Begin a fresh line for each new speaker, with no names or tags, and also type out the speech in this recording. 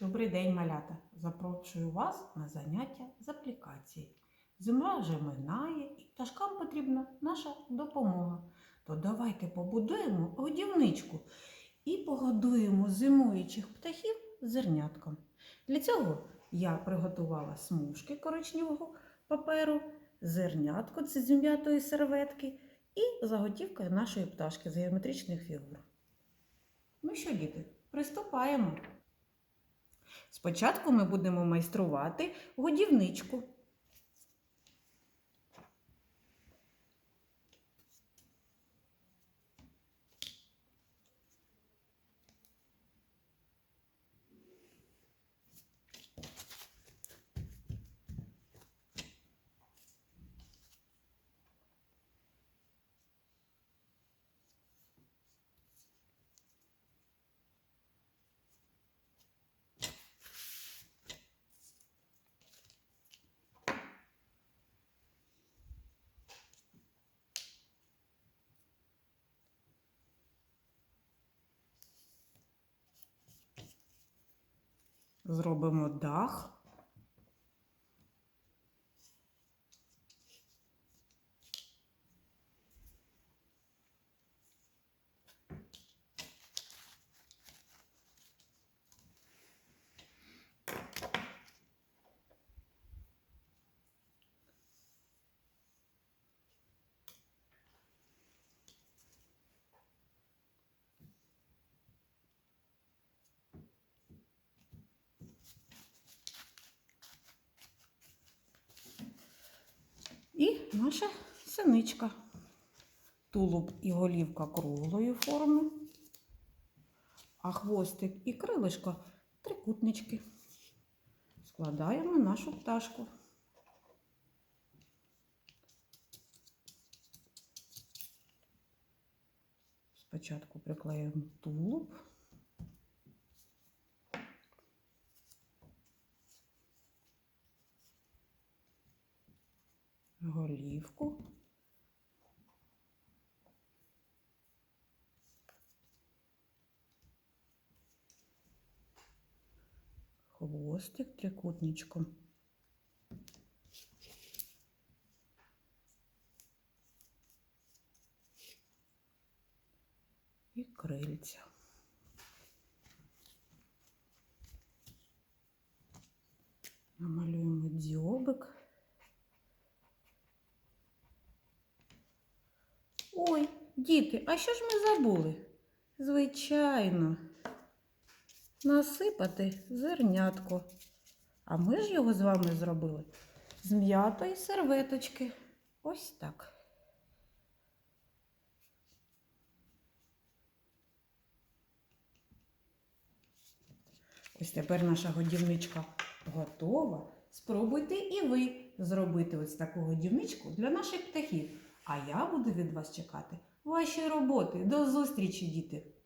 Добрий день, малята! Запрошую вас на заняття з аплікації. Зима вже минає і пташкам потрібна наша допомога. То давайте побудуємо годівничку і погодуємо зимуючих птахів зернятком. Для цього я приготувала смужки коричневого паперу, зернятко це з м'ятої серветки і заготівка нашої пташки з геометричних фігур. Ну що, діти, приступаємо. Спочатку ми будемо майструвати годівничку. Зробимо дах. І наша синичка. Тулуб і голівка круглої форми, а хвостик і крилишко трикутнички. Складаємо нашу пташку. Спочатку приклеїмо тулуб. Голівку. Хвостик трикутничком. І крильця. Намалюємо дзьобик. Діти, а що ж ми забули? Звичайно, насипати зернятко. А ми ж його з вами зробили з м'ятої серветочки. Ось так. Ось тепер наша годівничка готова. Спробуйте і ви зробити ось таку годівничку для наших птахів. А я буду від вас чекати ваші роботи. До зустрічі, діти!